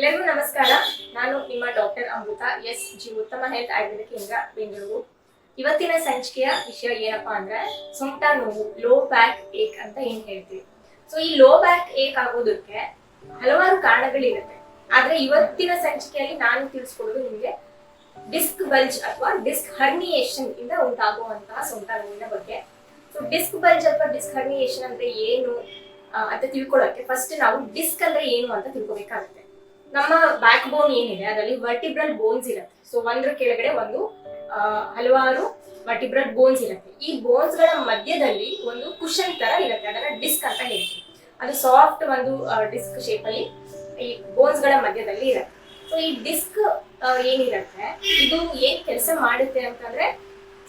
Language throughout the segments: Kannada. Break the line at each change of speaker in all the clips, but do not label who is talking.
ಎಲ್ಲರಿಗೂ ನಮಸ್ಕಾರ. ನಾನು ನಿಮ್ಮ doctor Amrita, S G Uttama health Ayurveda Kendra Bengaluru. ಇವತ್ತಿನ ಸಂಚಿಕೆಯ ವಿಷಯ ಏನಪ್ಪಾ ಅಂದ್ರೆ ಸೊಂಟ ನೋವು ಲೋ ಬ್ಯಾಕ್ ಏಕ್ ಅಂತ ಏನ್ ಹೇಳ್ತೀವಿ. ಸೊ ಈ ಲೋ ಬ್ಯಾಕ್ ಏಕ್ ಆಗೋದಕ್ಕೆ ಹಲವಾರು ಕಾರಣಗಳಿರುತ್ತೆ. ಆದ್ರೆ ಇವತ್ತಿನ ಸಂಚಿಕೆಯಲ್ಲಿ ನಾನು ತಿಳಿಸ್ಕೊಡೋದು ನಿಮಗೆ ಡಿಸ್ಕ್ ಬಲ್ಜ್ ಅಥವಾ ಡಿಸ್ಕ್ ಹರ್ನಿಯೇಷನ್ ಇಂದ ಉಂಟಾಗುವಂತಹ ಸೊಂಟ ನೋವಿನ ಬಗ್ಗೆ. ಸೊ ಡಿಸ್ಕ್ ಬಲ್ಜ್ ಅಥವಾ ಡಿಸ್ಕ್ ಹರ್ನಿಯೇಷನ್ ಅಂದ್ರೆ ಏನು? ಅಂತ ತಿಳ್ಕೊಳ್ಳೋಕೆ ಫಸ್ಟ್ ನಾವು ಡಿಸ್ಕ್ ಅಂದ್ರೆ ಏನು ಅಂತ ತಿಳ್ಕೊಬೇಕಾಗುತ್ತೆ. ನಮ್ಮ ಬ್ಯಾಕ್ ಬೋನ್ ಏನಿದೆ, ಅದರಲ್ಲಿ ವರ್ಟಿಬ್ರಲ್ ಬೋನ್ಸ್ ಇರುತ್ತೆ. ಸೊ ಒಂದ್ರ ಕೆಳಗಡೆ ಒಂದು ಹಲವಾರು ವರ್ಟಿಬ್ರಲ್ ಬೋನ್ಸ್ ಇರುತ್ತೆ. ಈ ಬೋನ್ಸ್ಗಳ ಮಧ್ಯದಲ್ಲಿ ಒಂದು ಕುಶನ್ ತರ ಇರುತ್ತೆ. ಅದನ್ನ ಡಿಸ್ಕ್ ಅಂತ ಹೇಳ್ತೀವಿ. ಅದು ಸಾಫ್ಟ್ ಒಂದು ಡಿಸ್ಕ್ ಶೇಪ್ ಅಲ್ಲಿ ಈ ಬೋನ್ಸ್ಗಳ ಮಧ್ಯದಲ್ಲಿ ಇರುತ್ತೆ. ಸೊ ಈ ಡಿಸ್ಕ್ ಏನಿರುತ್ತೆ, ಇದು ಏನ್ ಕೆಲಸ ಮಾಡುತ್ತೆ ಅಂತಂದ್ರೆ,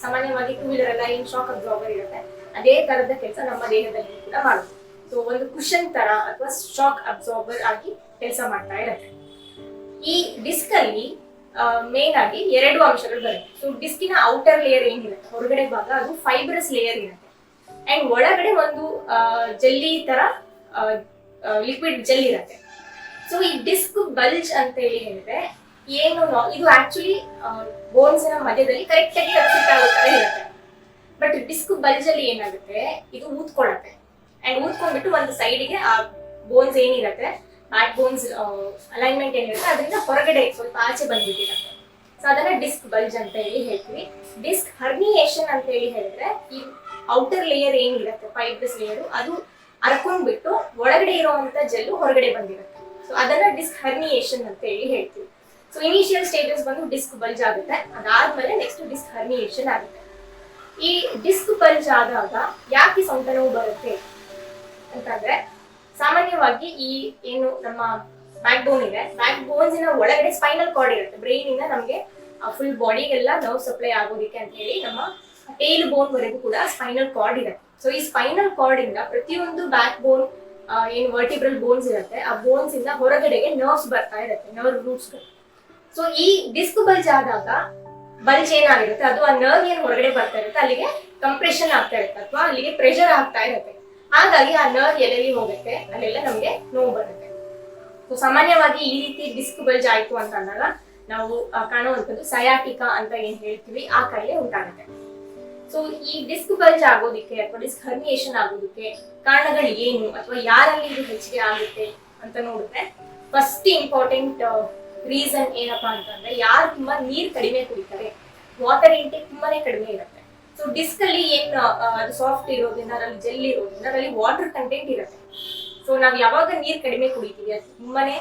ಸಾಮಾನ್ಯವಾಗಿ ಟೂ ವೀಲರ್ ಎಲ್ಲ ಏನ್ ಶಾಕ್ ಅಬ್ಸಾರ್ಬರ್ ಇರುತ್ತೆ, ಅದೇ ತರದ ಕೆಲಸ ನಮ್ಮ ದೇಹದಲ್ಲಿ ಕೂಡ ಮಾಡುತ್ತೆ. ಸೊ ಒಂದು ಕುಶನ್ ತರ ಅಥವಾ ಶಾಕ್ ಅಬ್ಸಾರ್ಬರ್ ಆಗಿ ಕೆಲಸ ಮಾಡ್ತಾ ಇರುತ್ತೆ. ಈ ಡಿಸ್ಕ್ ಅಲ್ಲಿ ಮೇನ್ ಆಗಿ ಎರಡು ಅಂಶಗಳು ಬರುತ್ತೆ. ಸೊ ಡಿಸ್ಕಿನ ಔಟರ್ ಲೇಯರ್ ಏನಿರುತ್ತೆ? ಹೊರಗಡೆ ಭಾಗ, ಅದು ಫೈಬ್ರಸ್ ಲೇಯರ್ ಇರುತ್ತೆ. ಅಂಡ್ ಒಳಗಡೆ ಒಂದು ಜೆಲ್ಲಿ ತರ ಲಿಕ್ವಿಡ್ ಜೆಲ್ ಇರುತ್ತೆ. ಸೊ ಈ ಡಿಸ್ಕ್ ಬಲ್ಜ್ ಅಂತ ಹೇಳಿ ಹೇಳಿದ್ರೆ, ಏನು ಇದು ಆಕ್ಚುಲಿ ಬೋನ್ಸ್ ಮಧ್ಯದಲ್ಲಿ ಕರೆಕ್ಟ್ ಆಗಿ ಇರುತ್ತೆ. ಬಟ್ ಡಿಸ್ಕ್ ಬಲ್ಜ್ ಅಲ್ಲಿ ಏನಾಗುತ್ತೆ? ಇದು ಊದ್ಕೊಳ್ಳುತ್ತೆ. ಅಂಡ್ ಊದ್ಕೊಂಡ್ಬಿಟ್ಟು ಒಂದು ಸೈಡಿಗೆ ಆ ಬೋನ್ಸ್ ಏನಿರತ್ತೆ ಬ್ಯಾಕ್ ಬೋನ್ಸ್ ಅಲೈನ್ಮೆಂಟ್ ಏನಿರುತ್ತೆ, ಅದರಿಂದ ಹೊರಗಡೆ ಸ್ವಲ್ಪ ಆಚೆ ಬಂದ್ಬಿಟ್ಟಿರತ್ತೆ. ಸೊ ಅದನ್ನ ಡಿಸ್ಕ್ ಬಲ್ಜ್ ಅಂತ ಹೇಳಿ ಹೇಳ್ತೀವಿ. ಡಿಸ್ಕ್ ಹರ್ನಿಯೇಷನ್ ಅಂತ ಹೇಳಿ ಹೇಳಿದ್ರೆ, ಈ ಔಟರ್ ಲೇಯರ್ ಏನಿರುತ್ತೆ ಫೈಬ್ರಸ್ ಲೇಯರ್ ಅದು ಅರ್ಕೊಂಡ್ಬಿಟ್ಟು ಒಳಗಡೆ ಇರುವಂತ ಜೆಲ್ಲು ಹೊರಗಡೆ ಬಂದಿರುತ್ತೆ. ಸೊ ಅದನ್ನ ಡಿಸ್ಕ್ ಹರ್ನಿಯೇಷನ್ ಅಂತ ಹೇಳಿ ಹೇಳ್ತೀವಿ. ಸೊ ಇನಿಷಿಯಲ್ ಸ್ಟೇಜಸ್ ಬಂದು ಡಿಸ್ಕ್ ಬಲ್ಜ್ ಆಗುತ್ತೆ. ಅದಾದ್ಮೇಲೆ ನೆಕ್ಸ್ಟ್ ಡಿಸ್ಕ್ ಹರ್ನಿಯೇಷನ್ ಆಗುತ್ತೆ. ಈ ಡಿಸ್ಕ್ ಬಲ್ಜ್ ಆದಾಗ ಯಾಕೆ ಸೊಂಟ ನೋವು ಬರುತ್ತೆ? ಅಂತಂದ್ರೆ ಸಾಮಾನ್ಯವಾಗಿ ಈ ಏನು ನಮ್ಮ ಬ್ಯಾಕ್ ಬೋನ್ ಇದೆ ಬ್ಯಾಕ್ ಬೋನ್ಸ್ನ ಒಳಗಡೆ ಸ್ಪೈನಲ್ ಕಾರ್ಡ್ ಇರುತ್ತೆ. ಬ್ರೈನ್ ಇಂದ ನಮಗೆ ಫುಲ್ ಬಾಡಿಗೆಲ್ಲ ನರ್ವ್ ಸಪ್ಲೈ ಆಗೋದಿಕ್ಕೆ ಅಂತ ಹೇಳಿ ನಮ್ಮ ಟೇಲ್ ಬೋನ್ ವರೆಗೂ ಕೂಡ ಸ್ಪೈನಲ್ ಕಾರ್ಡ್ ಇದೆ ಸೊ ಈ ಸ್ಪೈನಲ್ ಕಾರ್ಡ್ ಇಂದ ಪ್ರತಿಯೊಂದು ಬ್ಯಾಕ್ ಬೋನ್ ಏನು ವರ್ಟಿಬ್ರಲ್ ಬೋನ್ಸ್ ಇರುತ್ತೆ, ಆ ಬೋನ್ಸ್ ಇಂದ ಹೊರಗಡೆಗೆ ನರ್ವ್ಸ್ ಬರ್ತಾ ಇರುತ್ತೆ ನರ್ವ್ ರೂಟ್ಸ್ ಸೊ ಈ ಡಿಸ್ಕ್ ಬಲ್ಜ್ ಆದಾಗ ಬಲ್ಜ್ ಏನಾಗಿರುತ್ತೆ? ಅದು ಆ ನರ್ವ್ ಏನು ಹೊರಗಡೆ ಬರ್ತಾ ಇರುತ್ತೆ? ಅಲ್ಲಿಗೆ ಕಂಪ್ರೆಷನ್ ಆಗ್ತಾ ಇರುತ್ತೆ, ಅಥವಾ ಅಲ್ಲಿಗೆ ಪ್ರೆಷರ್ ಆಗ್ತಾ ಇರುತ್ತೆ. ಹಾಗಾಗಿ ಆ ನರ್ವ್ ಎಲ್ಲೆಲ್ಲಿ ಹೋಗುತ್ತೆ, ಅಲ್ಲೆಲ್ಲ ನಮಗೆ ನೋವು ಬರುತ್ತೆ. ಸೊ ಸಾಮಾನ್ಯವಾಗಿ ಈ ರೀತಿ ಡಿಸ್ಕ್ ಬಲ್ಜ್ ಆಯ್ತು ಅಂತ ಅಂದಾಗ ನಾವು ಕಾಣುವಂಥದ್ದು ಸಯಾಟಿಕಾ ಅಂತ ಏನ್ ಹೇಳ್ತೀವಿ, ಆ ಕಾಯಿಲೆ ಉಂಟಾಗುತ್ತೆ. ಸೊ ಈ ಡಿಸ್ಕ್ ಬಲ್ಜ್ ಆಗೋದಿಕ್ಕೆ ಅಥವಾ ಡಿಸ್ಕ್ ಹರ್ನಿಯೇಷನ್ ಆಗೋದಿಕ್ಕೆ ಕಾರಣಗಳು ಏನು ಅಥವಾ ಯಾರಲ್ಲಿ ಇದು ಹೆಚ್ಚಿಗೆ ಆಗುತ್ತೆ ಅಂತ ನೋಡಿದ್ರೆ ಫಸ್ಟ್ ಇಂಪಾರ್ಟೆಂಟ್ ರೀಸನ್ ಏನಪ್ಪಾ ಅಂತಂದ್ರೆ, ಯಾರು ತುಂಬಾ ನೀರ್ ಕಡಿಮೆ ಕುಡಿತಾರೆ ವಾಟರ್ ಇಂಟೇಕ್ ತುಂಬಾನೇ ಕಡಿಮೆ ಇರುತ್ತೆ. ಸೊ ಡಿಸ್ಕ್ ಅಲ್ಲಿ ಏನ್ ಅದು ಸಾಫ್ಟ್ ಇರೋದ್ರಿಂದ ಅದರಲ್ಲಿ ಜೆಲ್ ಇರೋದ್ರಿಂದ ಅದರಲ್ಲಿ ವಾಟರ್ ಕಂಟೆಂಟ್ ಇರುತ್ತೆ. ಸೊ ನಾವ್ ಯಾವಾಗ ನೀರ್ ಕಡಿಮೆ ಕುಡಿತೀವಿ, ಅದು ತುಂಬಾನೇ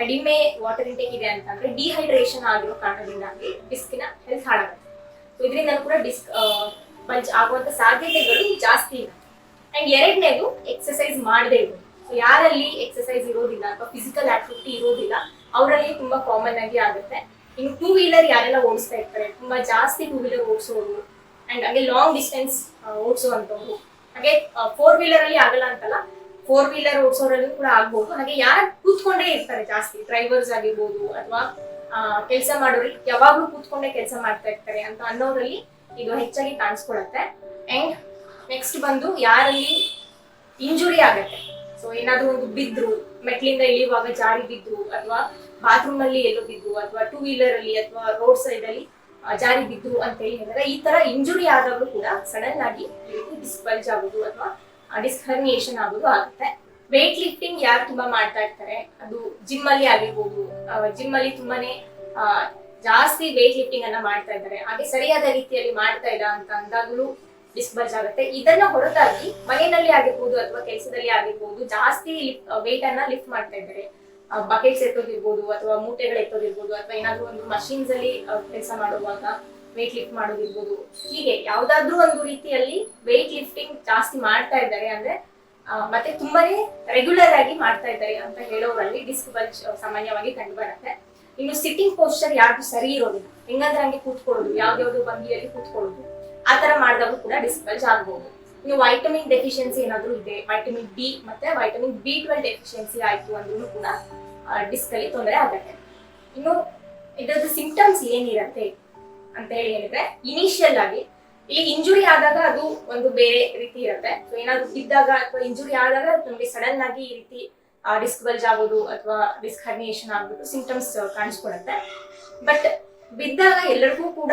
ಕಡಿಮೆ ವಾಟರ್ ಇಂಟೇಕ್ ಇದೆ ಅಂತಂದ್ರೆ ಡಿಹೈಡ್ರೇಷನ್ ಆಗಿರೋ ಕಾರಣದಿಂದಾಗಿ ಡಿಸ್ಕಿನ ಹೆಲ್ತ್ ಹಾಳಾಗುತ್ತೆ. ಸೊ ಇದರಿಂದ ಕೂಡ ಡಿಸ್ಕ್ ಬಂಚ್ ಆಗುವಂತ ಸಾಧ್ಯತೆಗಳು ಜಾಸ್ತಿ ಇದೆ. ಅಂಡ್ ಎರಡನೇದು ಎಕ್ಸಸೈಸ್ ಮಾಡದೇ ಇರೋದು. ಸೊ ಯಾರಲ್ಲಿ ಎಕ್ಸಸೈಸ್ ಇರೋದಿಲ್ಲ ಅಥವಾ ಫಿಸಿಕಲ್ ಆಕ್ಟಿವಿಟಿ ಇರೋದಿಲ್ಲ, ಅವರಲ್ಲಿ ತುಂಬಾ ಕಾಮನ್ ಆಗಿ ಆಗುತ್ತೆ. ಇನ್ನು ಟೂ ವೀಲರ್ ಯಾರೆಲ್ಲ ಓಡಿಸ್ತಾ ಇರ್ತಾರೆ, ತುಂಬಾ ಜಾಸ್ತಿ ಟೂ ವೀಲರ್ ಓಡಿಸೋರು ಅಂಡ್ ಹಾಗೆ ಲಾಂಗ್ ಡಿಸ್ಟೆನ್ಸ್ ಓಡಿಸುವಂತವ್ರು ಹಾಗೆ ಫೋರ್ ವೀಲರ್ ಅಲ್ಲಿ ಆಗಲ್ಲ ಅಂತಲ್ಲ ಫೋರ್ ವೀಲರ್ ಓಡಿಸೋರಲ್ಲಿ ಕೂಡ ಆಗ್ಬಹುದು ಹಾಗೆ ಯಾರು ಕೂತ್ಕೊಂಡೇ ಇರ್ತಾರೆ ಜಾಸ್ತಿ ಡ್ರೈವರ್ಸ್ ಆಗಿರ್ಬೋದು ಅಥವಾ ಕೆಲಸ ಮಾಡೋರು ಯಾವಾಗ್ಲೂ ಕೂತ್ಕೊಂಡೇ ಕೆಲಸ ಮಾಡ್ತಾ ಇರ್ತಾರೆ ಅಂತ ಅನ್ನೋರಲ್ಲಿ ಇದು ಹೆಚ್ಚಾಗಿ ಕಾಣಿಸ್ಕೊಳತ್ತೆ. ಅಂಡ್ ನೆಕ್ಸ್ಟ್ ಬಂದು ಯಾರಲ್ಲಿ ಇಂಜುರಿ ಆಗತ್ತೆ. ಸೊ ಏನಾದ್ರೂ ಒಂದು ಬಿದ್ರು ಮೆಟ್ಲಿಂದ ಇಳಿಯುವಾಗ ಜಾರಿ ಬಿದ್ರು ಅಥವಾ ಬಾತ್ರೂಮ್ ಅಲ್ಲಿ ಎಲ್ಲೋ ಬಿದ್ದು ಅಥವಾ ಟೂ ವೀಲರ್ ಅಲ್ಲಿ ಅಥವಾ ರೋಡ್ ಸೈಡ್ ಅಲ್ಲಿ ಜಾರಿ ಬಿದ್ದು ಅಂತ ಹೇಳಿ ಹೇಳಿದ್ರೆ ಈ ತರ ಇಂಜುರಿ ಆದವರು ಕೂಡ ಸಡನ್ ಆಗಿ ಡಿಸ್ಪಲ್ಜ್ ಆಗೋದು ಅಥವಾ ಡಿಸ್ಕರ್ನಿಯೇಷನ್ ಆಗೋದು ಆಗುತ್ತೆ. ವೇಟ್ ಲಿಫ್ಟಿಂಗ್ ಯಾರು ತುಂಬಾ ಮಾಡ್ತಾ ಇರ್ತಾರೆ? ಅದು ಜಿಮ್ ಅಲ್ಲಿ ಆಗಿರ್ಬೋದು ಜಿಮ್ ಅಲ್ಲಿ ತುಂಬಾನೇ ಜಾಸ್ತಿ ವೇಟ್ ಲಿಫ್ಟಿಂಗ್ ಅನ್ನ ಮಾಡ್ತಾ ಇದ್ದಾರೆ. ಹಾಗೆ ಸರಿಯಾದ ರೀತಿಯಲ್ಲಿ ಮಾಡ್ತಾ ಇಲ್ಲ ಅಂತ ಅಂದಾಗಲೂ ಡಿಸ್ಪಲ್ಜ್ ಆಗುತ್ತೆ ಇದನ್ನ ಹೊರತಾಗಿ ಮನೆಯಲ್ಲಿ ಆಗಿರ್ಬೋದು ಅಥವಾ ಕೆಲಸದಲ್ಲಿ ಆಗಿರ್ಬೋದು ಜಾಸ್ತಿ ವೇಟ್ ಅನ್ನ ಲಿಫ್ಟ್ ಮಾಡ್ತಾ ಇದ್ದಾರೆ. ಬಕೆಟ್ಸ್ ಎತ್ತೋದಿರ್ಬೋದು ಅಥವಾ ಮೂಟೆಗಳು ಎತ್ತೋದಿರ್ಬೋದು ಅಥವಾ ಏನಾದ್ರೂ ಒಂದು ಮಷಿನ್ಸ್ ಅಲ್ಲಿ ಕೆಲಸ ಮಾಡುವಾಗ ವೆಯ್ಟ್ ಲಿಫ್ಟ್ ಮಾಡೋದಿರ್ಬೋದು. ಹೀಗೆ ಯಾವ್ದಾದ್ರೂ ಒಂದು ರೀತಿಯಲ್ಲಿ ವೆಯ್ಟ್ ಲಿಫ್ಟಿಂಗ್ ಜಾಸ್ತಿ ಮಾಡ್ತಾ ಇದ್ದಾರೆ ಅಂದ್ರೆ ಮತ್ತೆ ತುಂಬಾನೇ ರೆಗ್ಯುಲರ್ ಆಗಿ ಮಾಡ್ತಾ ಇದ್ದಾರೆ ಅಂತ ಹೇಳೋರಲ್ಲಿ ಡಿಸ್ಕ್ ಬಲ್ಜ್ ಸಾಮಾನ್ಯವಾಗಿ ಕಂಡು ಬರುತ್ತೆ ಇನ್ನು ಸಿಟ್ಟಿಂಗ್ ಪೋಸ್ಚರ್ ಯಾರು ಸರಿ ಇರೋದಿಲ್ಲ. ಹೆಂಗಂದ್ರೆ ಹಂಗೆ ಕೂತ್ಕೊಳ್ಳೋದು ಯಾವ್ದಾವ್ದು ಭಂಗಿಯಲ್ಲಿ ಕೂತ್ಕೊಳ್ಳೋದು. ಆ ತರ ಮಾಡಿದಾಗ ಕೂಡ ಡಿಸ್ಕ್ ಬಲ್ಜ್ ಆಗ್ಬಹುದು ಇನ್ನು ವೈಟಮಿನ್ ಡೆಫಿಷಿಯನ್ಸಿ ಏನಾದರೂ ಇದೆ ವೈಟಮಿನ್ ಡಿ ಮತ್ತೆ ವೈಟಮಿನ್ ಬಿ ಟ್ವೆಲ್ ಡೆಫಿಷಿಯನ್ಸಿ ಆಯಿತು ಅಂದ್ರೂ ಕೂಡ ಡಿಸ್ಕ್ ಅಲ್ಲಿ ತೊಂದರೆ ಆಗುತ್ತೆ. ಇನ್ನು ಇದರದ್ದು ಸಿಂಪ್ಟಮ್ಸ್ ಏನಿರತ್ತೆ ಅಂತ ಹೇಳಿ ಹೇಳಿದ್ರೆ ಇನಿಷಿಯಲ್ ಆಗಿ ಇಲ್ಲಿ ಇಂಜುರಿ ಆದಾಗ ಅದು ಒಂದು ಬೇರೆ ರೀತಿ ಇರುತ್ತೆ. ಸೊ ಏನಾದ್ರು ಬಿದ್ದಾಗ ಅಥವಾ ಇಂಜುರಿ ಆದಾಗ ನಮಗೆ ಸಡನ್ ಆಗಿ ಈ ರೀತಿ ಡಿಸ್ಕ್ ಬಲ್ಜ್ ಆಗೋದು ಅಥವಾ ಡಿಸ್ಕ್ ಹರ್ನಿಯೇಷನ್ ಆಗ್ಬಿಟ್ಟು ಸಿಂಪ್ಟಮ್ಸ್ ಕಾಣಿಸ್ಕೊಡುತ್ತೆ. ಬಟ್ ಬಿದ್ದಾಗ ಎಲ್ಲರಿಗೂ ಕೂಡ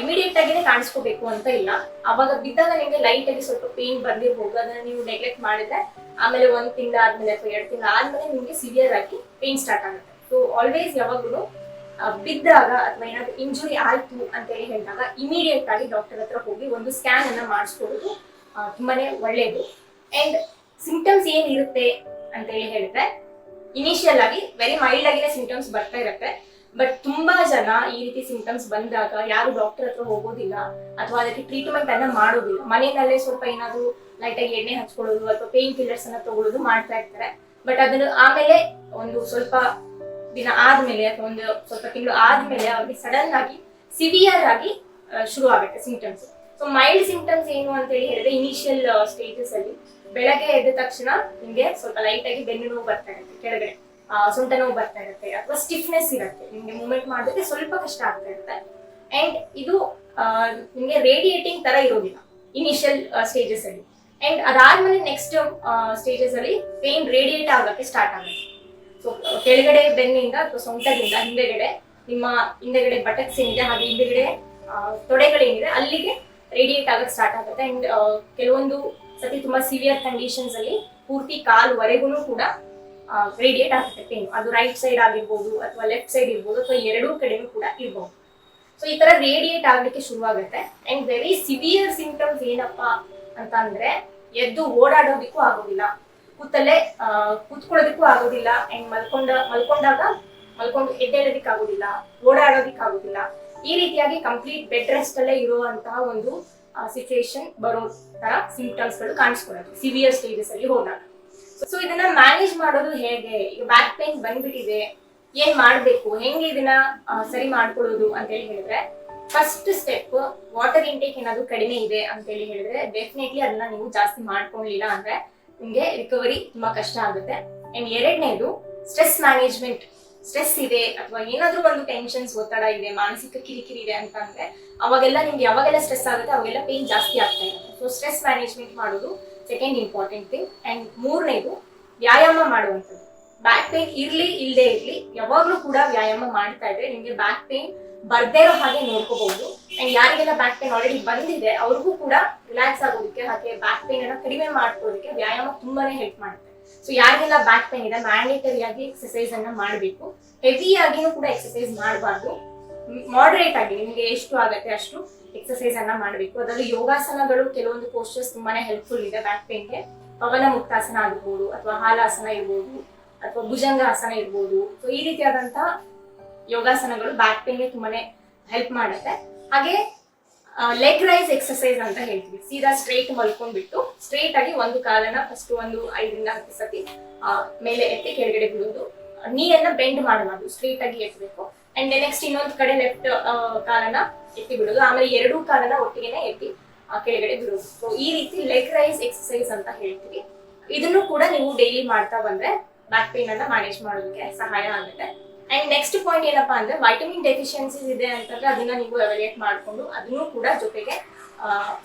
ಇಮಿಡಿಯೇಟ್ ಆಗಿನೇ ಕಾಣಿಸ್ಕೋಬೇಕು ಅಂತ ಇಲ್ಲ. ಅವಾಗ ಬಿದ್ದಾಗ ನಿಮಗೆ ಲೈಟ್ ಆಗಿ ಸ್ವಲ್ಪ ಪೇನ್ ಬಂದಿರಬಹುದು ಅದನ್ನ ನೀವು ನೆಗ್ಲೆಕ್ಟ್ ಮಾಡಿದ್ರೆ ಆಮೇಲೆ ಒಂದ್ ತಿಂಗಳ ಆದ್ಮೇಲೆ ಅಥವಾ ಎರಡು ತಿಂಗಳ ಆದ್ಮೇಲೆ ನಿಮಗೆ ಸಿವಿಯರ್ ಆಗಿ ಪೇನ್ ಸ್ಟಾರ್ಟ್ ಆಗುತ್ತೆ. ಸೊ ಆಲ್ವೇಸ್ ಯಾವಾಗಲೂ ಬಿದ್ದಾಗ ಅಥವಾ ಏನಾದ್ರು ಇಂಜುರಿ ಆಯ್ತು ಅಂತ ಹೇಳಿ ಹೇಳಿದಾಗ ಇಮಿಡಿಯೇಟ್ ಆಗಿ ಡಾಕ್ಟರ್ ಹತ್ರ ಹೋಗಿ ಒಂದು ಸ್ಕ್ಯಾನ್ ಅನ್ನ ಮಾಡಿಸ್ಕೊಳ್ಳೋದು ತುಂಬಾನೇ ಒಳ್ಳೆಯದು ಅಂಡ್ ಸಿಂಟಮ್ಸ್ ಏನ್ ಇರುತ್ತೆ ಅಂತ ಹೇಳಿ ಹೇಳಿದ್ರೆ ಇನಿಷಿಯಲ್ ಆಗಿ ವೆರಿ ಮೈಲ್ಡ್ ಆಗಿನ ಸಿಂಪ್ಟಮ್ಸ್ ಬರ್ತಾ ಇರುತ್ತೆ. ಬಟ್ ತುಂಬಾ ಜನ ಈ ರೀತಿ ಸಿಂಪ್ಟಮ್ಸ್ ಬಂದಾಗ ಯಾರು ಡಾಕ್ಟರ್ ಹತ್ರ ಹೋಗೋದಿಲ್ಲ ಅಥವಾ ಅದಕ್ಕೆ ಟ್ರೀಟ್ಮೆಂಟ್ ಅನ್ನ ಮಾಡೋದಿಲ್ಲ. ಮನೆಯಲ್ಲೇ ಸ್ವಲ್ಪ ಏನಾದ್ರು ಲೈಟ್ ಆಗಿ ಎಣ್ಣೆ ಹಚ್ಕೊಳ್ಳೋದು ಅಥವಾ ಪೇನ್ ಕಿಲ್ಲರ್ಸ್ ಅನ್ನ ತಗೊಳ್ಳೋದು ಮಾಡ್ತಾ ಇರ್ತಾರೆ. ಬಟ್ ಅದನ್ನು ಆಮೇಲೆ ಒಂದು ಸ್ವಲ್ಪ ದಿನ ಆದ್ಮೇಲೆ ಅಥವಾ ಒಂದು ಸ್ವಲ್ಪ ತಿಂಗಳು ಆದ್ಮೇಲೆ ಅವ್ರಿಗೆ ಸಡನ್ ಆಗಿ ಸಿವಿಯರ್ ಆಗಿ ಶುರು ಆಗುತ್ತೆ ಸಿಂಪ್ಟಮ್ಸ್ ಸೊ ಮೈಲ್ಡ್ ಸಿಂಪ್ಟಮ್ಸ್ ಏನು ಅಂತ ಹೇಳಿ ಹೇಳಿದ್ರೆ ಇನಿಷಿಯಲ್ ಸ್ಟೇಜಸ್ ಅಲ್ಲಿ ಬೆಳಗ್ಗೆ ಎದ್ದ ತಕ್ಷಣ ನಿಮ್ಗೆ ಸ್ವಲ್ಪ ಲೈಟ್ ಆಗಿ ಬೆನ್ನು ನೋವು ಬರ್ತಾ ಇರುತ್ತೆ ಕೆಳಗಡೆ. ಸೊಂಟ ನೋವು ಬರ್ತಾ ಇರುತ್ತೆ, ಅಥವಾ ಸ್ಟಿಫ್ನೆಸ್ ಇರುತ್ತೆ, ನಿಮಗೆ ಮೂವ್ಮೆಂಟ್ ಮಾಡೋದಕ್ಕೆ ಸ್ವಲ್ಪ ಕಷ್ಟ ಆಗ್ತಾ ಇರುತ್ತೆ. ಅಂಡ್ ಇದು ನಿಮಗೆ ರೇಡಿಯೇಟಿಂಗ್ ತರ ಇರೋದಿಲ್ಲ ಇನಿಷಿಯಲ್ ಸ್ಟೇಜಸ್ ಅಲ್ಲಿ. ಅಂಡ್ ಅದಾದ್ಮೇಲೆ ನೆಕ್ಸ್ಟ್ ಸ್ಟೇಜಸ್ ಅಲ್ಲಿ ಪೇನ್ ರೇಡಿಯೇಟ್ ಆಗೋಕ್ಕೆ ಸ್ಟಾರ್ಟ್ ಆಗುತ್ತೆ. ಸೊ ಕೆಳಗಡೆ ಬೆನ್ನಿಂದ ಅಥವಾ ಸೊಂಟದಿಂದ ಹಿಂದೆಗಡೆ, ನಿಮ್ಮ ಹಿಂದೆಗಡೆ ಬಟಕ್ಸ್ ಏನಿದೆ, ಹಾಗೆ ಹಿಂದೆಗಡೆ ತೊಡೆಗಳೇನಿದೆ ಅಲ್ಲಿಗೆ ರೇಡಿಯೇಟ್ ಆಗೋಕ್ಕೆ ಸ್ಟಾರ್ಟ್ ಆಗುತ್ತೆ. ಅಂಡ್ ಕೆಲವೊಂದು ಸತಿ ತುಂಬಾ ಸಿವಿಯರ್ ಕಂಡೀಷನ್ಸ್ ಅಲ್ಲಿ ಪೂರ್ತಿ ಕಾಲುವರೆಗೂ ಕೂಡ ರೇಡಿಯೇಟ್ ಆಗುತ್ತೆ ಪೇನ್ ಅದು ರೈಟ್ ಸೈಡ್ ಆಗಿರ್ಬೋದು ಅಥವಾ ಲೆಫ್ಟ್ ಸೈಡ್ ಇರ್ಬೋದು ಅಥವಾ ಎರಡೂ ಕಡೆಯೂ ಕೂಡ ಇರ್ಬೋದು. ಸೊ ಈ ತರ ರೇಡಿಯೇಟ್ ಆಗ್ಲಿಕ್ಕೆ ಶುರುವಾಗುತ್ತೆ. ಅಂಡ್ ವೆರಿ ಸಿವಿಯರ್ ಸಿಂಪ್ಟಮ್ಸ್ ಏನಪ್ಪಾ ಅಂತ ಅಂದ್ರೆ ಎದ್ದು ಓಡಾಡೋದಿಕ್ಕೂ ಆಗೋದಿಲ್ಲ. ಕೂತಲ್ಲೇ ಕೂತ್ಕೊಳ್ಳೋದಕ್ಕೂ ಆಗೋದಿಲ್ಲ. ಅಂಡ್ ಮಲ್ಕೊಂಡ, ಮಲ್ಕೊಂಡಾಗ ಮಲ್ಕೊಂಡು ಎದ್ದೇಳೋದಿಕ್ ಆಗೋದಿಲ್ಲ ಓಡಾಡೋದಿಕ್ ಆಗೋದಿಲ್ಲ. ಈ ರೀತಿಯಾಗಿ ಕಂಪ್ಲೀಟ್ ಬೆಡ್ ರೆಸ್ಟ್ ಅಲ್ಲೇ ಇರುವಂತಹ ಒಂದು ಸಿಚುಯೇಷನ್ ಬರೋ ತರ ಸಿಂಪ್ಟಮ್ಸ್ಗಳು ಕಾಣಿಸ್ಕೊಳ್ಳೋದು ಸಿವಿಯರ್ ಸ್ಟೇಜಸ್ ಅಲ್ಲಿ ಹೋದಾಗ. ಸೊ ಇದನ್ನ ಮ್ಯಾನೇಜ್ ಮಾಡೋದು ಹೇಗೆ? ಈಗ ಬ್ಯಾಕ್ ಪೇನ್ ಬಂದ್ಬಿಟ್ಟಿದೆ. ಏನ್ ಮಾಡ್ಬೇಕು? ಹೆಂಗೆ ಇದನ್ನ ಸರಿ ಮಾಡ್ಕೊಳ್ಳೋದು ಅಂತ ಹೇಳಿ ಹೇಳಿದ್ರೆ ಫಸ್ಟ್ ಸ್ಟೆಪ್ ವಾಟರ್ ಇಂಟೇಕ್ ಏನಾದ್ರು ಕಡಿಮೆ ಇದೆ ಅಂತ ಹೇಳಿ ಹೇಳಿದ್ರೆ ಡೆಫಿನೆಟ್ಲಿ ಅದನ್ನ ನೀವು ಜಾಸ್ತಿ ಮಾಡ್ಕೊಳ್ಳಿಲ್ಲ ಅಂದ್ರೆ ನಿಮ್ಗೆ ರಿಕವರಿ ತುಂಬಾ ಕಷ್ಟ ಆಗುತ್ತೆ. ಅಂಡ್ ಎರಡನೇದು ಸ್ಟ್ರೆಸ್ ಮ್ಯಾನೇಜ್ಮೆಂಟ್ ಸ್ಟ್ರೆಸ್ ಇದೆ ಅಥವಾ ಏನಾದ್ರೂ ಒಂದು ಟೆನ್ಷನ್ಸ್ ಒತ್ತಡ ಇದೆ, ಮಾನಸಿಕ ಕಿರಿಕಿರಿ ಇದೆ ಅಂತ ಅಂದ್ರೆ, ಅವಾಗೆಲ್ಲ ನಿಮ್ಗೆ ಯಾವಾಗೆಲ್ಲ ಸ್ಟ್ರೆಸ್ ಆಗುತ್ತೆ, ಅವಾಗೆಲ್ಲ ಪೇನ್ ಜಾಸ್ತಿ ಆಗ್ತಾ ಇರುತ್ತೆ. ಸೊ ಸ್ಟ್ರೆಸ್ ಮ್ಯಾನೇಜ್ಮೆಂಟ್ ಮಾಡೋದು ಸೆಕೆಂಡ್ ಇಂಪಾರ್ಟೆಂಟ್ ಥಿಂಗ್ ಅಂಡ್ ಮೂರನೇದು, ವ್ಯಾಯಾಮ ಮಾಡುವಂಥದ್ದು. ಬ್ಯಾಕ್ ಪೇನ್ ಇರ್ಲಿ ಇಲ್ಲದೆ ಇರ್ಲಿ, ಯಾವಾಗ್ಲೂ ಕೂಡ ವ್ಯಾಯಾಮ ಮಾಡ್ತಾ ಇದ್ರೆ ನಿಮ್ಗೆ ಬ್ಯಾಕ್ ಪೇನ್ ಬರ್ದೇ ಇರೋ ಹಾಗೆ ನೋಡ್ಕೋಬಹುದು. ಅಂಡ್ ಯಾರಿಗೆಲ್ಲ ಬ್ಯಾಕ್ ಪೇನ್ ಆಲ್ರೆಡಿ ಬಂದಿದೆ, ಅವ್ರಿಗೂ ಕೂಡ ರಿಲ್ಯಾಕ್ಸ್ ಆಗೋದಕ್ಕೆ ಹಾಗೆ ಬ್ಯಾಕ್ ಪೇನ್ ಅನ್ನ ಕಡಿಮೆ ಮಾಡ್ಕೊಳ್ಳೋದಕ್ಕೆ ವ್ಯಾಯಾಮ ತುಂಬಾನೇ ಹೆಲ್ಪ್ ಮಾಡುತ್ತೆ. ಸೊ ಯಾರಿಗೆಲ್ಲ ಬ್ಯಾಕ್ ಪೇನ್ ಇದೆ ಮ್ಯಾಂಡೇಟರಿ ಆಗಿ ಎಕ್ಸಸೈಸ್ ಅನ್ನ ಮಾಡಬೇಕು. ಹೆವಿ ಆಗಿನೂ ಕೂಡ ಎಕ್ಸಸೈಸ್ ಮಾಡಬಾರ್ದು. ಮಾಡರೇಟ್ ಆಗಿ ನಿಮಗೆ ಎಷ್ಟು ಆಗತ್ತೆ ಅಷ್ಟು ಎಕ್ಸಸೈಸ್ ಅನ್ನ ಮಾಡಬೇಕು. ಅದರಲ್ಲಿ ಯೋಗಾಸನಗಳು ಕೆಲವೊಂದು ಪೋಸ್ಟರ್ಸ್ ತುಂಬಾನೇ ಹೆಲ್ಪ್ಫುಲ್ ಇದೆ ಬ್ಯಾಕ್ ಪೇನ್ಗೆ ಪವನ ಮುಕ್ತಾಸನ ಆಗಿರ್ಬೋದು ಅಥವಾ ಹಾಲಾಸನ ಇರ್ಬೋದು, ಅಥವಾ ಭುಜಂಗಾಸನ ಇರ್ಬೋದು. ಸೊ ಈ ರೀತಿಯಾದಂತಹ ಯೋಗಾಸನಗಳು ಬ್ಯಾಕ್ ಪೇನ್ಗೆ ತುಂಬಾನೇ ಹೆಲ್ಪ್ ಮಾಡುತ್ತೆ. ಹಾಗೆ ಲೆಗ್ ರೈಸ್ ಎಕ್ಸಸೈಸ್ ಅಂತ ಹೇಳ್ತೀವಿ. ಸೀದಾ ಸ್ಟ್ರೈಟ್ ಮಲ್ಕೊಂಡ್ಬಿಟ್ಟು ಸ್ಟ್ರೈಟ್ ಆಗಿ ಒಂದು ಕಾಲನ್ನ ಫಸ್ಟ್ ಒಂದು ಐದರಿಂದ ಹತ್ತು ಸತಿ ಮೇಲೆ ಎತ್ತಿ ಕೆಳಗಡೆ ಬಿಡೋದು. ನೀಯನ್ನ ಬೆಂಡ್ ಮಾಡಬಾರ್ದು. ಸ್ಟ್ರೈಟ್ ಆಗಿ ಎತ್ತಬೇಕು ಅಂಡ್ ನೆಕ್ಸ್ಟ್ ಇನ್ನೊಂದು ಕಡೆ ಲೆಫ್ಟ್ ಕಾಲನ್ನ ಎತ್ತಿ ಬಿಡೋದು. ಆಮೇಲೆ ಎರಡೂ ಕಾಲನ್ನ ಒಟ್ಟಿಗೆನೆ ಎತ್ತಿ ಕೆಳಗಡೆ ಬಿಡೋದು. ಸೊ ಈ ರೀತಿ ಲೆಗ್ ರೈಸ್ ಎಕ್ಸಸೈಸ್ ಅಂತ ಹೇಳ್ತೀವಿ. ಇದನ್ನು ಕೂಡ ನೀವು ಡೈಲಿ ಮಾಡ್ತಾ ಬಂದ್ರೆ ಬ್ಯಾಕ್ ಪೇನ್ ಅನ್ನ ಮ್ಯಾನೇಜ್ ಮಾಡೋದಕ್ಕೆ ಸಹಾಯ ಆಗುತ್ತೆ. ಅಂಡ್ ನೆಕ್ಸ್ಟ್ ಪಾಯಿಂಟ್ ಏನಪ್ಪಾ ಅಂದ್ರೆ ವೈಟಮಿನ್ ಡೆಫಿಷಿಯನ್ಸೀಸ್ ಇದೆ ಅಂತಂದ್ರೆ ಅದನ್ನ ನೀವು ಎವಾಲ್ಯೂಯೇಟ್ ಮಾಡಿಕೊಂಡು ಅದನ್ನು ಕೂಡ ಜೊತೆಗೆ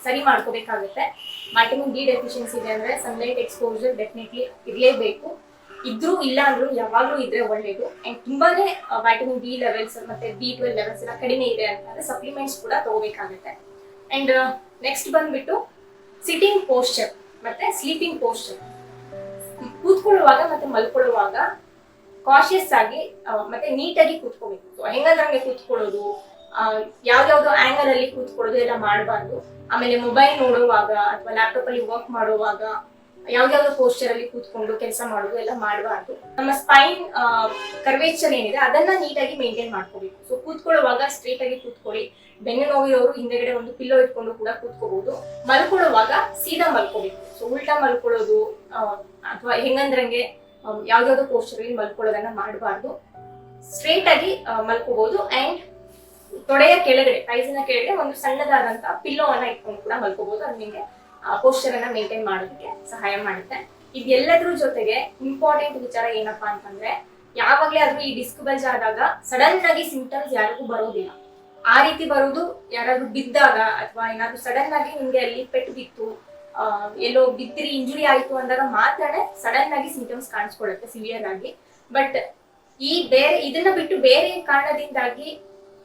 ಸರಿ ಮಾಡ್ಕೋಬೇಕಾಗುತ್ತೆ. ವೈಟಮಿನ್ ಡಿ ಡೆಫಿಷಿಯನ್ಸಿ ಇದೆ ಅಂದ್ರೆ ಸನ್ಲೈಟ್ ಎಕ್ಸ್ಪೋಜರ್ ಡೆಫಿನೆಟ್ಲಿ ಇರಲೇಬೇಕು. ಇದ್ರೂ ಇಲ್ಲ ಅಂದ್ರು ಯಾವಾಗ್ಲೂ ಇದ್ರೆ ಒಳ್ಳೇದು. ಅಂಡ್ ತುಂಬಾನೇ ವೈಟಮಿನ್ ಡಿ ಲೆವೆಲ್ಸ್ ಮತ್ತೆ ಬಿ ಟ್ವೆಲ್ ಲೆವೆಲ್ಸ್ ಎಲ್ಲ ಕಡಿಮೆ ಇದೆ ಅಂತಂದ್ರೆ ಸಪ್ಲಿಮೆಂಟ್ಸ್ ಕೂಡ ತಗೋಬೇಕಾಗುತ್ತೆ. ಅಂಡ್ ನೆಕ್ಸ್ಟ್ ಬಂದ್ಬಿಟ್ಟು ಸಿಟ್ಟಿಂಗ್ ಪೋಸ್ಚರ್ ಮತ್ತೆ ಸ್ಲೀಪಿಂಗ್ ಪೋಸ್ಚರ್ ಕೂತ್ಕೊಳ್ಳುವಾಗ ಮತ್ತೆ ಮಲ್ಕೊಳ್ಳುವಾಗ ಕಾಶಿಯಸ್ ಆಗಿ ಮತ್ತೆ ನೀಟಾಗಿ ಕೂತ್ಕೋಬೇಕು. ಹೆಂಗಂದ್ರಂಗೆ ಕೂತ್ಕೊಳ್ಳೋದು ಯಾವ್ದಾವ್ದೋ ಆಂಗಲ್ ಅಲ್ಲಿ ಕೂತ್ಕೊಳ್ಳೋದು ಎಲ್ಲ ಮಾಡಬಾರ್ದು. ಆಮೇಲೆ ಮೊಬೈಲ್ ನೋಡುವಾಗ ಅಥವಾ ಲ್ಯಾಪ್ಟಾಪ್ ಅಲ್ಲಿ ವರ್ಕ್ ಮಾಡುವಾಗ ಯಾವ್ದಾವ್ದೋ ಪೋಸ್ಚರ್ ಅಲ್ಲಿ ಕೂತ್ಕೊಂಡು ಕೆಲಸ ಮಾಡೋದು, ಎಲ್ಲ ಮಾಡಬಾರ್ದು. ನಮ್ಮ ಸ್ಪೈನ್ ಕರ್ವೇಚರ್ ಏನಿದೆ, ಅದನ್ನ ನೀಟಾಗಿ ಮೇಂಟೈನ್ ಮಾಡ್ಕೋಬೇಕು. ಸೊ ಕೂತ್ಕೊಳ್ಳುವಾಗ ಸ್ಟ್ರೇಟ್ ಆಗಿ ಕೂತ್ಕೊಳ್ಳಿ. ಬೆನ್ನು ನೋವಿರೋರು ಹಿಂದೆಗಡೆ ಒಂದು ಪಿಲ್ಲೋ ಇಟ್ಕೊಂಡು ಕೂಡ ಕೂತ್ಕೋಬಹುದು ಮಲ್ಕೊಳ್ಳುವಾಗ ಸೀದಾ ಮಲ್ಕೋಬೇಕು. ಸೊ ಉಲ್ಟಾ ಮಲ್ಕೊಳ್ಳೋದು ಅಥವಾ ಹೆಂಗಂದ್ರಂಗೆ ಯಾವ್ದಾವ್ದು ಪೋಸ್ಟರ್ ಅಲ್ಲಿ ಮಲ್ಕೊಳ್ಳೋದನ್ನ ಮಾಡಬಾರ್ದು. ಸ್ಟ್ರೇಟ್ ಆಗಿ ಮಲ್ಕೋಬಹುದು ಅಂಡ್ ತೊಡೆಯ ಕೆಳಗಡೆ ಕೈಸಿನ ಕೆಳಗಡೆ ಒಂದು ಸಣ್ಣದಾದಂತ ಪಿಲ್ಲೋವನ್ನ ಇಟ್ಕೊಂಡು ಕೂಡ ಮಲ್ಕೋಬಹುದು ಅದು ನಿಮಗೆ ಪೋಸ್ಚರ್ ಅನ್ನ ಮೇಂಟೈನ್ ಮಾಡೋದಕ್ಕೆ ಸಹಾಯ ಮಾಡುತ್ತೆ. ಇದೆಲ್ಲದ್ರ ಜೊತೆಗೆ ಇಂಪಾರ್ಟೆಂಟ್ ವಿಚಾರ ಏನಪ್ಪಾ ಅಂತಂದ್ರೆ, ಯಾವಾಗ್ಲೇ ಆದ್ರೂ ಈ ಡಿಸ್ಕ್ ಬಲ್ಜ್ ಆದಾಗ ಸಡನ್ ಆಗಿ ಸಿಂಟಮ್ಸ್ ಯಾರಿಗೂ ಬರೋದಿಲ್ಲ. ಆ ರೀತಿ ಬರೋದು ಯಾರಾದ್ರೂ ಬಿದ್ದಾಗ ಅಥವಾ ಏನಾದ್ರೂ ಸಡನ್ ಆಗಿ ನಿಮ್ಗೆ ಅಲ್ಲಿ ಪೆಟ್ಟು ಬಿತ್ತು ಎಲ್ಲೋ ಬಿದ್ದಿರಿ ಇಂಜುರಿ ಆಯ್ತು ಅಂದಾಗ ಮಾತ್ರ ಸಡನ್ ಆಗಿ ಸಿಂಟಮ್ಸ್ ಕಾಣಿಸ್ಕೊಳ್ಳುತ್ತೆ ಸಿವಿಯರ್ ಆಗಿ. ಬಟ್ ಈ ಬೇರೆ, ಇದನ್ನ ಬಿಟ್ಟು ಬೇರೆ ಕಾರಣದಿಂದಾಗಿ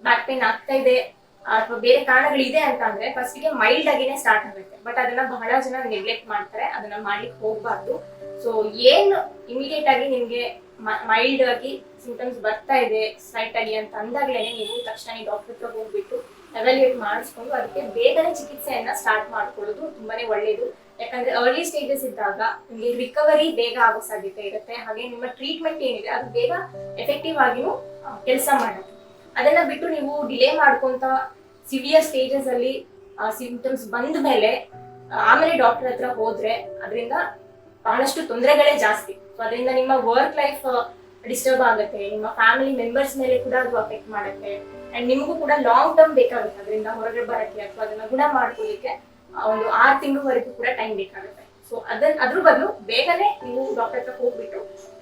ಬ್ಯಾಕ್ ಪೇನ್ ಆಗ್ತಾ ಇದೆ. ಅಥವಾ ಬೇರೆ ಕಾರಣಗಳಿದೆ ಅಂತ ಅಂದ್ರೆ ಫಸ್ಟ್ಗೆ ಮೈಲ್ಡ್ ಆಗಿನೇ ಸ್ಟಾರ್ಟ್ ಆಗುತ್ತೆ. ಬಟ್ ಅದನ್ನ ಬಹಳ ಜನ ನೆಗ್ಲೆಕ್ಟ್ ಮಾಡ್ತಾರೆ, ಅದನ್ನ ಮಾಡ್ಲಿಕ್ಕೆ ಹೋಗ್ಬಾರ್ದು. ಸೊ ಏನು ಇಮಿಡಿಯೇಟ್ ಆಗಿ ನಿಮ್ಗೆ ಮೈಲ್ಡ್ ಆಗಿ ಸಿಂಪ್ಟಮ್ಸ್ ಬರ್ತಾ ಇದೆ ಸೈಟ್ ಆಗಿ ಅಂತ ಅಂದಾಗ್ಲೇನೆ ನೀವು ತಕ್ಷಣ ಡಾಕ್ಟರ್ ಹತ್ರ ಹೋಗ್ಬಿಟ್ಟು ಎವ್ಯಾಲ್ಯೂಯೇಟ್ ಮಾಡಿಸ್ಕೊಂಡು ಅದಕ್ಕೆ ಬೇಗನೆ ಚಿಕಿತ್ಸೆಯನ್ನ ಸ್ಟಾರ್ಟ್ ಮಾಡ್ಕೊಳ್ಳೋದು ತುಂಬಾನೇ ಒಳ್ಳೇದು. ಯಾಕಂದ್ರೆ ಅರ್ಲಿ ಸ್ಟೇಜಸ್ ಇದ್ದಾಗ ನಿಮಗೆ ರಿಕವರಿ ಬೇಗ ಆಗೋ ಸಾಧ್ಯತೆ ಇರುತ್ತೆ. ಹಾಗೆ ನಿಮ್ಮ ಟ್ರೀಟ್ಮೆಂಟ್ ಏನಿದೆ, ಅದು ಬೇಗ ಎಫೆಕ್ಟಿವ್ ಆಗಿಯೂ ಕೆಲಸ ಮಾಡುತ್ತೆ. ಅದನ್ನ ಬಿಟ್ಟು ನೀವು ಡಿಲೇ ಮಾಡ್ಕೊಂತ ಸಿವಿಯರ್ ಸ್ಟೇಜಸ್ ಅಲ್ಲಿ ಸಿಂಪ್ಟಮ್ಸ್ ಬಂದ ಮೇಲೆ ಆಮೇಲೆ ಡಾಕ್ಟರ್ ಹತ್ರ ಹೋದ್ರೆ ಅದರಿಂದ ಬಹಳಷ್ಟು ತೊಂದರೆಗಳೇ ಜಾಸ್ತಿ. ಸೊ ಅದರಿಂದ ನಿಮ್ಮ ವರ್ಕ್ ಲೈಫ್ ಡಿಸ್ಟರ್ಬ್ ಆಗುತ್ತೆ, ನಿಮ್ಮ ಫ್ಯಾಮಿಲಿ ಮೆಂಬರ್ಸ್ ಮೇಲೆ ಕೂಡ ಅದು ಅಫೆಕ್ಟ್ ಮಾಡುತ್ತೆ ಅಂಡ್ ನಿಮಗೂ ಕೂಡ ಲಾಂಗ್ ಟರ್ಮ್ ಬೇಕಾಗುತ್ತೆ. ಅದರಿಂದ ಹೊರಗೆ ಬರಕ್ಕೆ ಅಥವಾ ಅದನ್ನ ಗುಣ ಮಾಡ್ಕೊಳ್ಳಿಕ್ಕೆ ಒಂದು ಆರು ತಿಂಗಳವರೆಗೂ ಕೂಡ ಟೈಮ್ ಬೇಕಾಗುತ್ತೆ. ಸೊ ಅದನ್ನ ಅದ್ರ ಬದಲು ಬೇಗನೆ ನೀವು ಡಾಕ್ಟರ್ ಹತ್ರ ಹೋಗ್ಬಿಟ್ಟು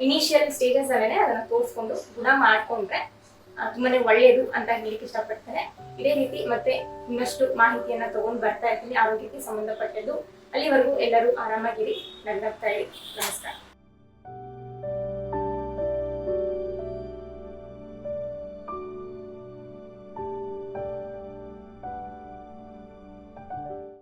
ಇನಿಷಿಯಲ್ ಸ್ಟೇಜಸ್ ಅಲ್ಲೇ ಅದನ್ನ ತೋರಿಸ್ಕೊಂಡು ಗುಣ ಮಾಡ್ಕೊಂಡ್ರೆ ತುಂಬಾನೇ ಒಳ್ಳೆಯದು ಅಂತ ಹೇಳಿಕ್ಕೆ ಇಷ್ಟಪಡ್ತೇನೆ. ಇದೇ ರೀತಿ ಮತ್ತೆ ಇನ್ನಷ್ಟು ಮಾಹಿತಿಯನ್ನ ತಗೊಂಡು ಬರ್ತಾ ಇರ್ತೀನಿ, ಆರೋಗ್ಯಕ್ಕೆ ಸಂಬಂಧಪಟ್ಟದ್ದು. ಅಲ್ಲಿವರೆಗೂ ಎಲ್ಲರೂ ಆರಾಮಾಗಿರಿ. ನಗ್ನಗ್ತಾ ಇರಿ. ನಮಸ್ಕಾರ.